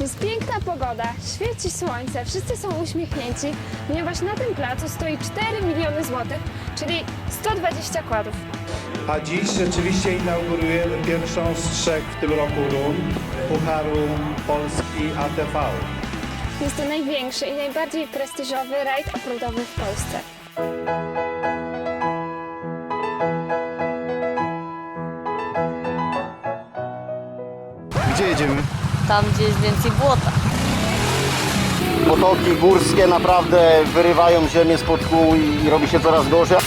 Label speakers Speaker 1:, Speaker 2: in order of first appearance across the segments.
Speaker 1: Jest piękna pogoda, świeci słońce, wszyscy są uśmiechnięci, ponieważ na tym placu stoi 4 miliony złotych, czyli 120 kładów.
Speaker 2: A dziś rzeczywiście inaugurujemy pierwszą z trzech w tym roku run Pucharu Polski ATV.
Speaker 1: Jest to największy i najbardziej prestiżowy rajd offroadowy w Polsce.
Speaker 3: Gdzie jedziemy?
Speaker 4: Tam, gdzie jest więcej błota.
Speaker 3: Potoki górskie naprawdę wyrywają ziemię spod kół i robi się coraz gorzej.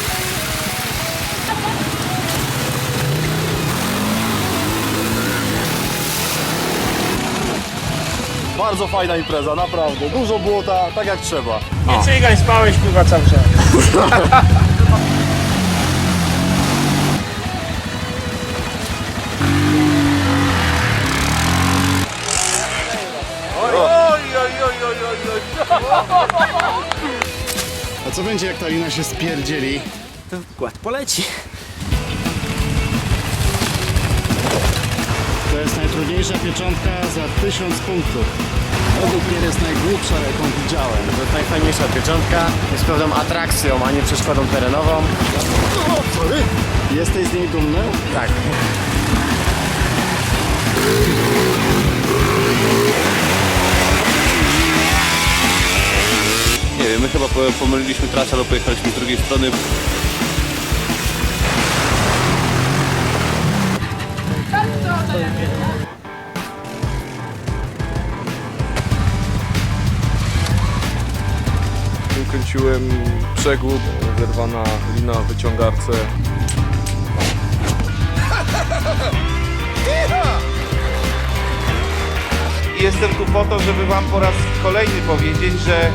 Speaker 3: Bardzo fajna impreza, naprawdę. Dużo błota, tak jak trzeba.
Speaker 5: Nie cygaj, spałeś kurwa cały czas.
Speaker 3: A co będzie jak ta lina się spierdzieli?
Speaker 5: To kład poleci.
Speaker 3: To jest najtrudniejsza pieczątka za 1000 punktów. Według mnie jest najgłupsza jaką widziałem.
Speaker 6: To jest najfajniejsza pieczątka, jest pewną atrakcją, a nie przeszkodą terenową.
Speaker 3: Jesteś z niej dumny?
Speaker 6: Tak.
Speaker 7: My chyba po- pomyliliśmy trasę, albo pojechaliśmy z drugiej strony.
Speaker 8: kręciłem przegub, zerwana lina w wyciągarce.
Speaker 2: I Jestem tu po to, żeby Wam po raz kolejny powiedzieć, że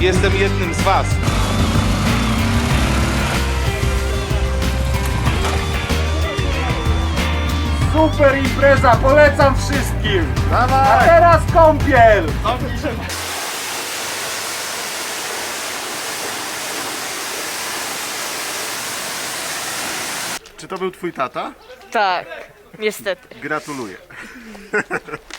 Speaker 2: jestem jednym z Was.
Speaker 5: Super impreza, polecam wszystkim. A teraz kąpiel.
Speaker 3: Czy to był twój tata?
Speaker 4: Tak, niestety.
Speaker 3: Gratuluję.